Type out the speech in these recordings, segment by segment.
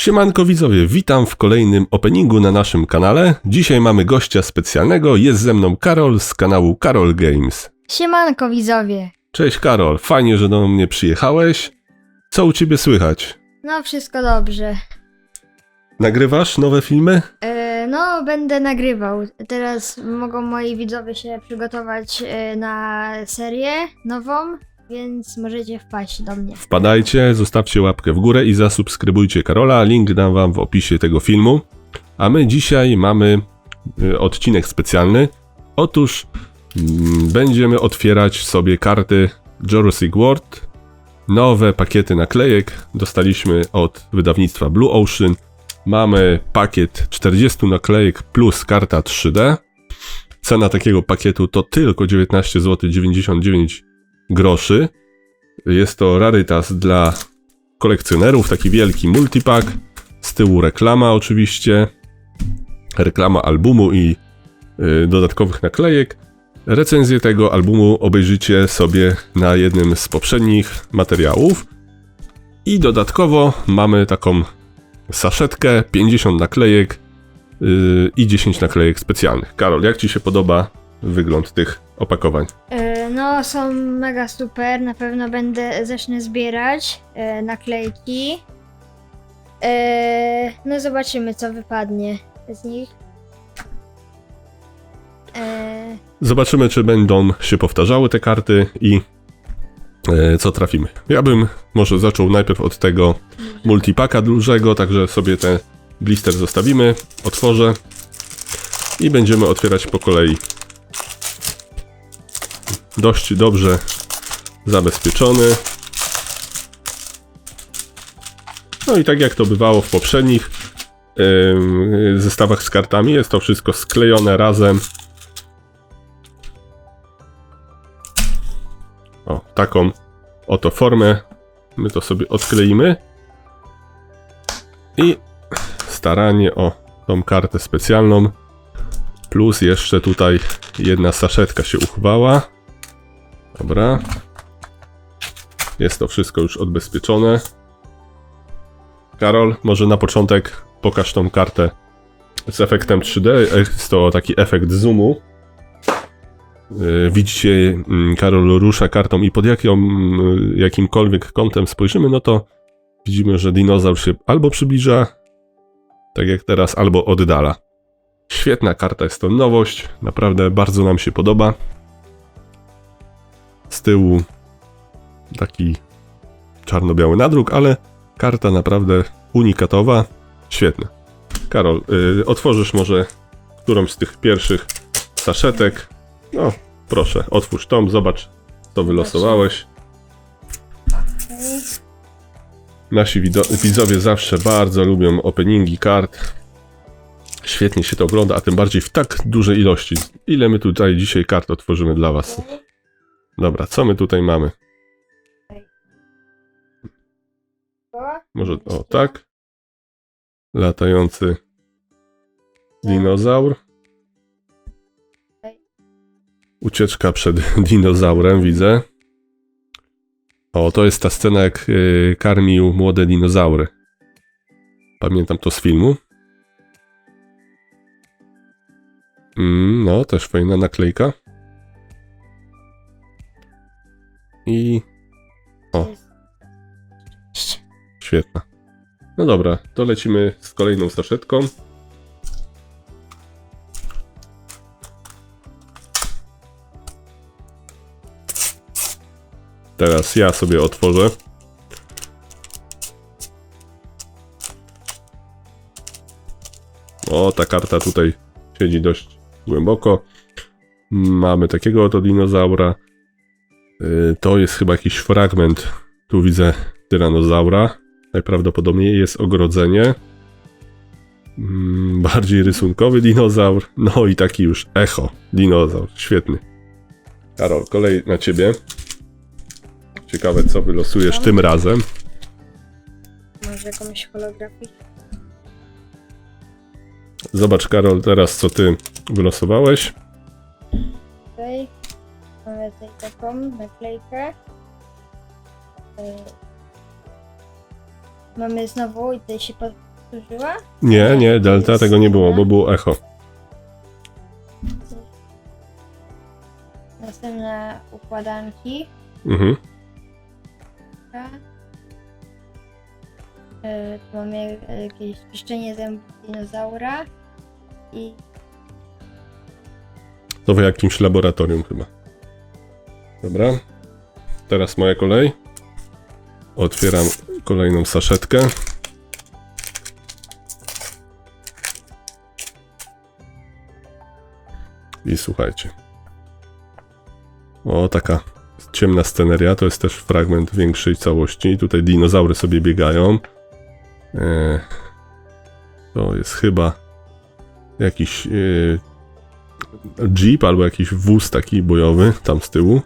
Siemanko widzowie, witam w kolejnym openingu na naszym kanale. Dzisiaj mamy gościa specjalnego, jest ze mną Karol z kanału Karol Games. Siemanko widzowie. Cześć Karol, fajnie, że do mnie przyjechałeś. Co u ciebie słychać? No wszystko dobrze. Nagrywasz nowe filmy? E, no będę nagrywał. Teraz mogą moi widzowie się przygotować e, na serię nową, więc możecie wpaść do mnie. Wpadajcie, zostawcie łapkę w górę i zasubskrybujcie Karola, link dam wam w opisie tego filmu. A my dzisiaj mamy y, odcinek specjalny. Otóż mm, będziemy otwierać sobie karty Jurassic World. Nowe pakiety naklejek dostaliśmy od wydawnictwa Blue Ocean. Mamy pakiet 40 naklejek plus karta 3D. Cena takiego pakietu to tylko 19 zł 99 groszy. Jest to rarytas dla kolekcjonerów, taki wielki multipack. Z tyłu reklama oczywiście, reklama albumu i y, dodatkowych naklejek. Recenzję tego albumu obejrzycie sobie na jednym z poprzednich materiałów. I dodatkowo mamy taką saszetkę, 50 naklejek y, i 10 naklejek specjalnych. Karol, jak Ci się podoba wygląd tych opakowań? E, no są mega super. Na pewno będę zacznę zbierać e, naklejki. E, no zobaczymy co wypadnie z nich. E, Zobaczymy, czy będą się powtarzały te karty i e, co trafimy. Ja bym może zaczął najpierw od tego multipaka dużego, także sobie ten blister zostawimy, otworzę i będziemy otwierać po kolei. Dość dobrze zabezpieczony. No i tak jak to bywało w poprzednich em, zestawach z kartami, jest to wszystko sklejone razem. O, taką oto formę. My to sobie odkleimy. I staranie o tą kartę specjalną. Plus jeszcze tutaj jedna saszetka się uchwała. Dobra. Jest to wszystko już odbezpieczone. Karol, może na początek pokaż tą kartę z efektem 3D. Jest to taki efekt zoomu. E, Widzicie, mm, Karol rusza kartą i pod jaką, mm, jakimkolwiek kątem spojrzymy, no to widzimy, że dinozaur się albo przybliża, tak jak teraz, albo oddala. Świetna karta, jest to nowość, naprawdę bardzo nam się podoba. Z tyłu taki czarno-biały nadruk, ale karta naprawdę unikatowa, świetna. Karol, y, otworzysz może którąś z tych pierwszych saszetek. No, proszę, otwórz tom, zobacz, co wylosowałeś. Nasi widzowie zawsze bardzo lubią openingi kart. Świetnie się to ogląda, a tym bardziej w tak dużej ilości. Ile my tutaj dzisiaj kart otworzymy dla Was? Dobra, co my tutaj mamy? Może, o tak. Latający dinozaur. Ucieczka przed dinozaurem, widzę. O, to jest ta scena, jak y, karmił młode dinozaury. Pamiętam to z filmu. Mm, no, też fajna naklejka. I O. świetna. No dobra, to lecimy z kolejną saszetką. Teraz ja sobie otworzę. O, ta karta tutaj siedzi dość głęboko. Mamy takiego oto dinozaura. Y, To jest chyba jakiś fragment. Tu widzę tyranozaura. Najprawdopodobniej jest ogrodzenie. Mm, Bardziej rysunkowy dinozaur. No i taki już echo. Dinozaur. Świetny. Karol, kolej na ciebie. Ciekawe, co wylosujesz tym razem. może jakąś holografię. Zobacz, Karol, teraz co ty wylosowałeś. Tutaj mamy tutaj taką naklejkę. E, Mamy znowu i tutaj się po- powtórzyła? Nie, nie, delta tego nie było, bo było echo. Następne układanki. Mhm. E, Tu mamy jakieś czyszczenie zębów dinozaura. I To w jakimś laboratorium chyba. Dobra. Teraz moja kolej. Otwieram kolejną saszetkę. I słuchajcie. O, taka ciemna sceneria. To jest też fragment większej całości. Tutaj dinozaury sobie biegają. E, to jest chyba jakiś e, jeep albo jakiś wóz taki bojowy tam z tyłu.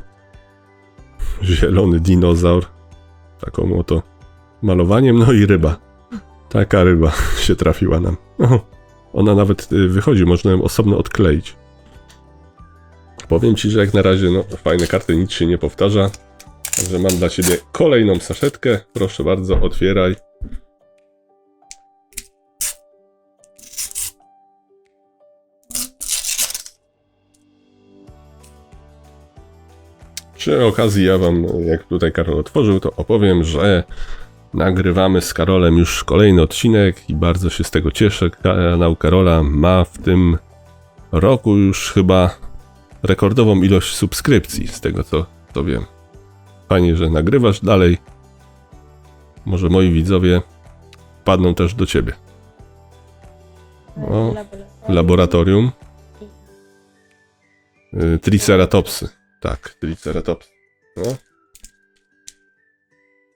Zielony dinozaur. Taką oto malowaniem. No i ryba. Taka ryba się trafiła nam. O, ona nawet y, wychodzi, można ją osobno odkleić. Powiem ci, że jak na razie, no fajne karty, nic się nie powtarza. Także mam dla ciebie kolejną saszetkę. Proszę bardzo, otwieraj. Przy okazji ja wam, jak tutaj Karol otworzył, to opowiem, że nagrywamy z Karolem już kolejny odcinek i bardzo się z tego cieszę. Kanał Karola ma w tym roku już chyba rekordową ilość subskrypcji, z tego co, co wiem. Fajnie, że nagrywasz dalej. Może moi widzowie padną też do ciebie. O, laboratorium. Laboratorium. Y, Triceratopsy. Tak, Triceratopsy. No.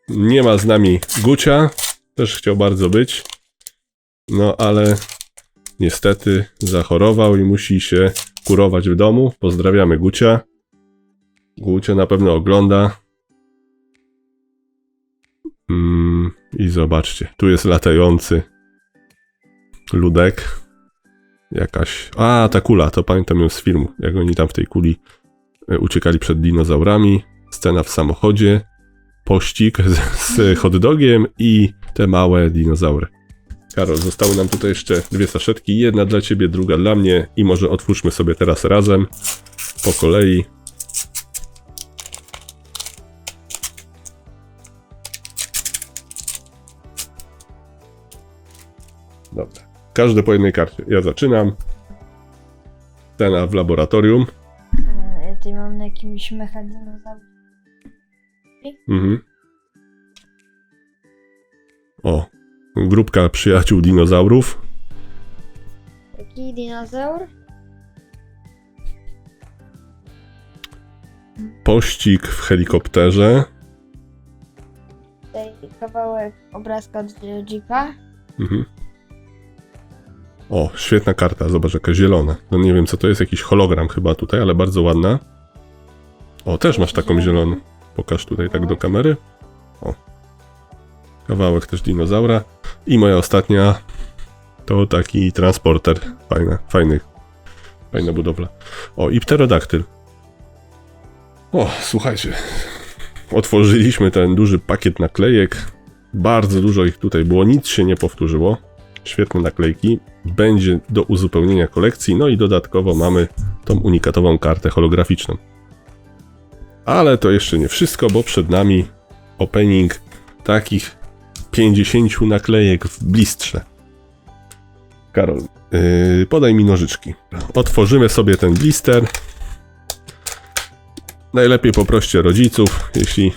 Nie ma z nami Gucia. Też chciał bardzo być. No ale niestety zachorował i musi się kurować w domu. Pozdrawiamy Gucia. Gucia na pewno ogląda. Mm, I zobaczcie, tu jest latający ludek. Jakaś. A, ta kula, to pamiętam ją z filmu. Jak oni tam w tej kuli uciekali przed dinozaurami. Scena w samochodzie. Pościg z, z hot dogiem i te małe dinozaury. Karol, zostały nam tutaj jeszcze dwie saszetki. Jedna dla ciebie, druga dla mnie. I może otwórzmy sobie teraz razem. Po kolei. Dobra. Każdy po jednej karcie. Ja zaczynam. Scena w laboratorium. Mam na jakimś mecha dinozaur. Mhm. O. Grupka przyjaciół dinozaurów. Taki dinozaur. Pościg w helikopterze. Tutaj kawałek obrazka od Jeepa. Mhm. O, świetna karta. Zobacz, jaka zielona. No nie wiem, co to jest. Jakiś hologram chyba tutaj, ale bardzo ładna. O, też masz taką zieloną. Pokaż tutaj tak do kamery. O. Kawałek też dinozaura. I moja ostatnia to taki transporter. Fajna, fajny, fajna budowla. O, i pterodaktyl. O, słuchajcie. Otworzyliśmy ten duży pakiet naklejek. Bardzo dużo ich tutaj było, nic się nie powtórzyło. Świetne naklejki. Będzie do uzupełnienia kolekcji. No i dodatkowo mamy tą unikatową kartę holograficzną. Ale to jeszcze nie wszystko, bo przed nami opening takich 50 naklejek w blistrze. Karol, yy, podaj mi nożyczki. Otworzymy sobie ten blister. Najlepiej poproście rodziców, jeśli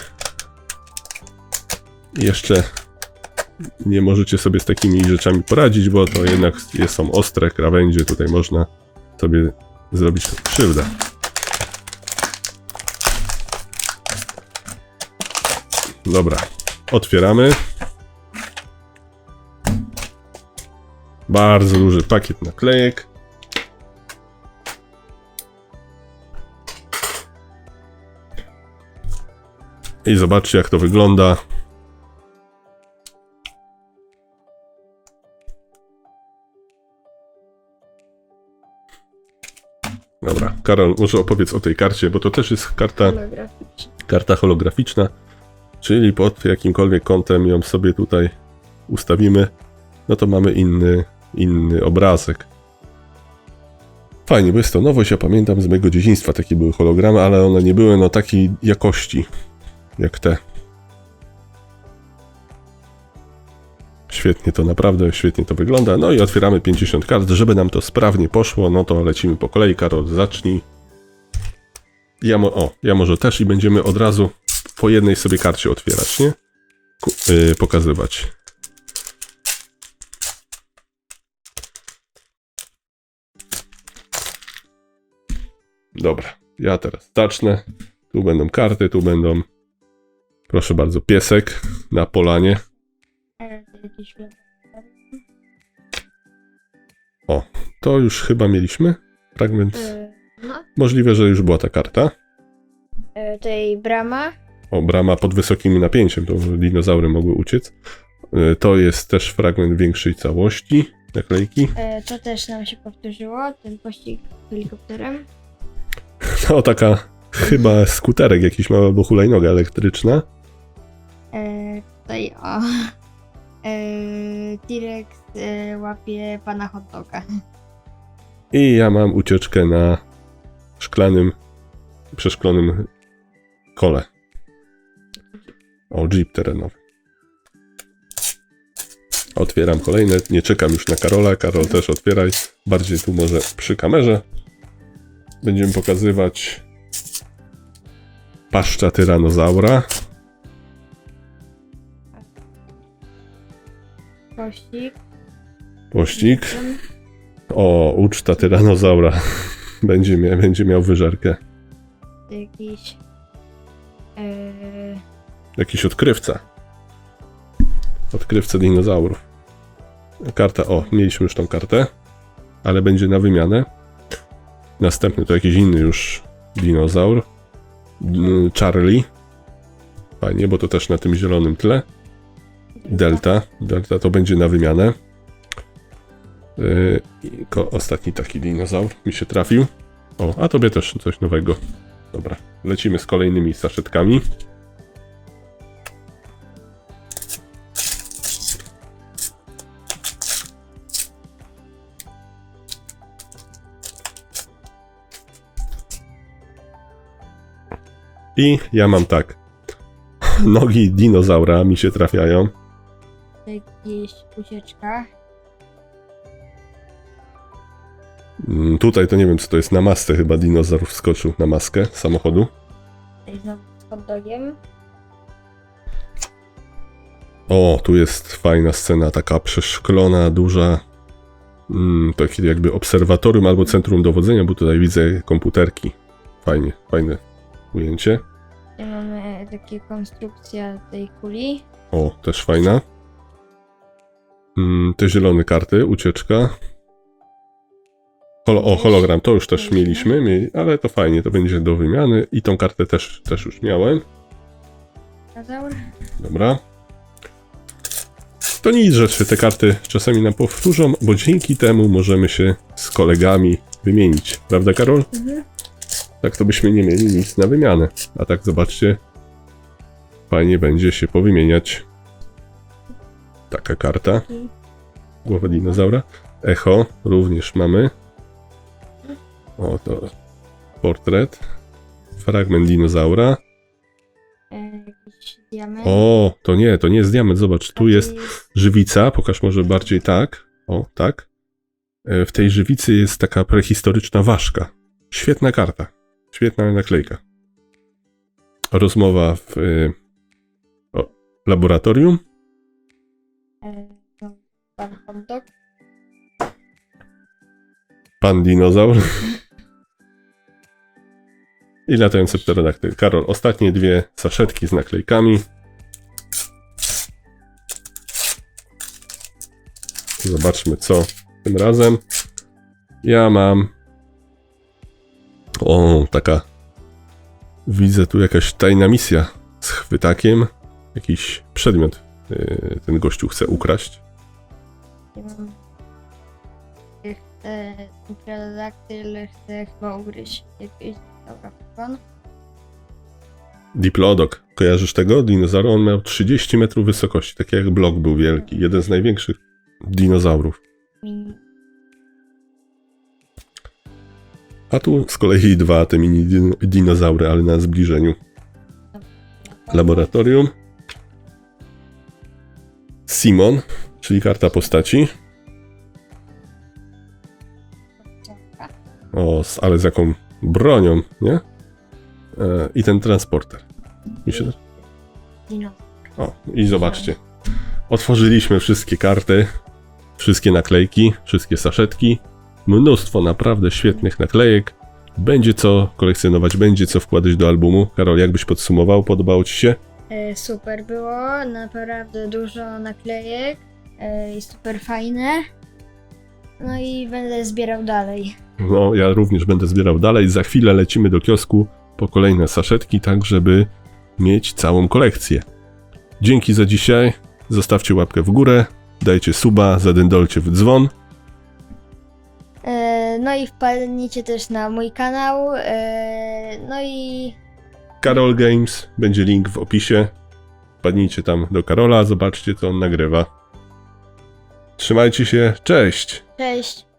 jeszcze nie możecie sobie z takimi rzeczami poradzić, bo to jednak są ostre krawędzie, tutaj można sobie zrobić krzywdę. Dobra, otwieramy. Bardzo duży pakiet naklejek. I zobaczcie, jak to wygląda. Dobra, Karol, może opowiedz o tej karcie, bo to też jest karta, karta holograficzna, czyli pod jakimkolwiek kątem ją sobie tutaj ustawimy. no to mamy inny, inny obrazek. Fajnie, bo jest to nowość, ja pamiętam z mojego dzieciństwa takie były hologramy, ale one nie były no takiej jakości jak te. Świetnie to naprawdę, świetnie to wygląda. No i otwieramy 50 kart, żeby nam to sprawnie poszło, no to lecimy po kolei. Karol, zacznij. Ja, o, ja może też i będziemy od razu po jednej sobie karcie otwierać, nie? Yy, pokazywać. Dobra, ja teraz zacznę. Tu będą karty, tu będą, proszę bardzo, piesek na polanie. E, to już chyba mieliśmy. Fragment. E, no, Możliwe, że już była ta karta. e, tej brama. O, brama pod wysokim napięciem, to dinozaury mogły uciec. Y, To jest też fragment większej całości naklejki. E, to też nam się powtórzyło, ten pościg helikopterem. No, taka chyba skuterek jakiś mały albo hulajnoga elektryczna. E, tutaj o. E, T-Rex e, łapie pana hot doga. I ja mam ucieczkę na szklanym, przeszklonym kole. O, jeep terenowy. Otwieram kolejne. Nie czekam już na Karola. Karol też otwieraj. Bardziej tu może przy kamerze. Będziemy pokazywać paszcza tyranozaura. Pościg. Pościg. O, uczta tyranozaura. Będzie, mia będzie miał wyżerkę. Jakiś. E, Jakiś odkrywca. Odkrywca dinozaurów. Karta, o, mieliśmy już tą kartę, ale będzie na wymianę. Następny to jakiś inny już dinozaur. Charlie. Fajnie, bo to też na tym zielonym tle. Delta. Delta to będzie na wymianę. Yy, ostatni taki dinozaur mi się trafił. O, a tobie też coś nowego. Dobra, lecimy z kolejnymi saszetkami. I ja mam tak. Nogi dinozaura mi się trafiają. Jakiś ucieczka. Mm, Tutaj to nie wiem co to jest na masce chyba dinozaur wskoczył na maskę samochodu. Tutaj znowu z hot dogiem. O, tu jest fajna scena, taka przeszklona, duża. Mm, takie jakby obserwatorium albo centrum dowodzenia, bo tutaj widzę komputerki. Fajnie, fajne ujęcie. Tutaj mamy takie konstrukcja tej kuli. O, też fajna. Mm, te zielone karty, ucieczka. Holo, o, hologram, to już też mieliśmy, mieli, ale to fajnie, to będzie do wymiany. I tą kartę też, też już miałem. Dinozaur. Dobra. To nic, że się te karty czasami nam powtórzą, bo dzięki temu możemy się z kolegami wymienić. Prawda, Karol? Mhm. Tak to byśmy nie mieli nic na wymianę. A tak zobaczcie, fajnie będzie się powymieniać. Taka karta. I Głowa dinozaura. Echo również mamy. O, to portret. Fragment dinozaura. O, to nie, to nie jest diament. Zobacz, tu jest jest żywica. Pokaż może bardziej tak. O, tak. E, W tej żywicy jest taka prehistoryczna ważka. Świetna karta. Świetna naklejka. Rozmowa w y, o, laboratorium. e, pan hot dog. Pan dinozaur. I latający pterodaktyl. Karol, ostatnie dwie saszetki z naklejkami. Zobaczmy, co tym razem. Ja mam. O, taka. Widzę tu jakaś tajna misja z chwytakiem. Jakiś przedmiot yy, ten gościu chce ukraść. Ja mam. Chcę, ten pterodaktyl chce chyba ugryźć jakiegoś dobra pan. Diplodok. Kojarzysz tego dinozaura? On miał 30 metrów wysokości, taki jak blok był wielki. Jeden z największych dinozaurów. A tu z kolei dwa te mini din- dinozaury, ale na zbliżeniu. Laboratorium. Simon, czyli karta postaci. O, ale z jaką bronią, nie? E, I ten transporter. Mi się... O, i zobaczcie. Otworzyliśmy wszystkie karty, wszystkie naklejki, wszystkie saszetki. Mnóstwo naprawdę świetnych naklejek. Będzie co kolekcjonować, będzie co wkładać do albumu. Karol, jakbyś podsumował? Podobało Ci się? E, super było, naprawdę dużo naklejek e, i super fajne. No i będę zbierał dalej. No, ja również będę zbierał dalej. Za chwilę lecimy do kiosku po kolejne saszetki, tak żeby mieć całą kolekcję. Dzięki za dzisiaj. Zostawcie łapkę w górę, dajcie suba, zadędolcie w dzwon. No i wpadnijcie też na mój kanał. E, no i Karol Games, będzie link w opisie. Wpadnijcie tam do Karola, zobaczcie co on nagrywa. Trzymajcie się, cześć! cześć.